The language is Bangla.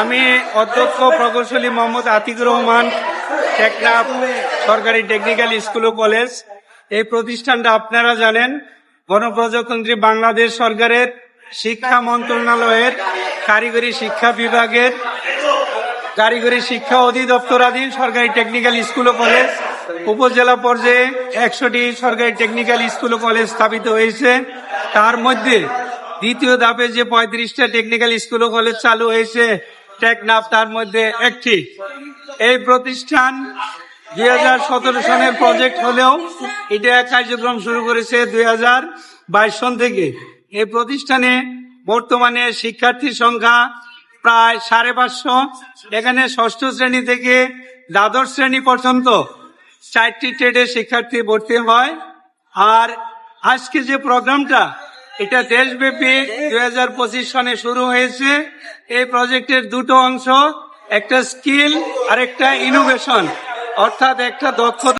আমি অধ্যক্ষ প্রকৌশলী মোহাম্মদ আতিকুর রহমান টেকনাফ সরকারি টেকনিক্যাল স্কুল ও কলেজ এই প্রতিষ্ঠানটা আপনারা জানেন, গণপ্রজাতন্ত্রী বাংলাদেশ সরকারের শিক্ষা মন্ত্রণালয়ের কারিগরি শিক্ষা বিভাগের কারিগরি শিক্ষা অধিদপ্তরাধীন সরকারি টেকনিক্যাল স্কুল ও কলেজ উপজেলা পর্যায়ে একশোটি সরকারি টেকনিক্যাল স্কুল ও কলেজ স্থাপিত হয়েছে। তার মধ্যে দ্বিতীয় ধাপে যে পঁয়ত্রিশটা টেকনিক্যাল স্কুল ও কলেজ চালু হয়েছে টেকনাফ তার মধ্যে একটি। এই প্রতিষ্ঠান দুই হাজার সতেরো সনের প্রজেক্ট হলেও এটা কার্যক্রম শুরু করেছে দুই হাজার বাইশ সন থেকে। এই প্রতিষ্ঠানে বর্তমানে শিক্ষার্থীর সংখ্যা প্রায় সাড়ে পাঁচশো। এখানে ষষ্ঠ শ্রেণি থেকে দ্বাদশ শ্রেণি পর্যন্ত চারটি ট্রেডে শিক্ষার্থী ভর্তি হয়। আর আজকে যে প্রোগ্রামটা এটা দেশব্যাপী দুই হাজার পঁচিশ সনে শুরু হয়েছে। এই প্রজেক্টের দুটো অংশ, একটা স্কিল আর একটা ইনোভেশন অর্থাৎ একটা দক্ষতা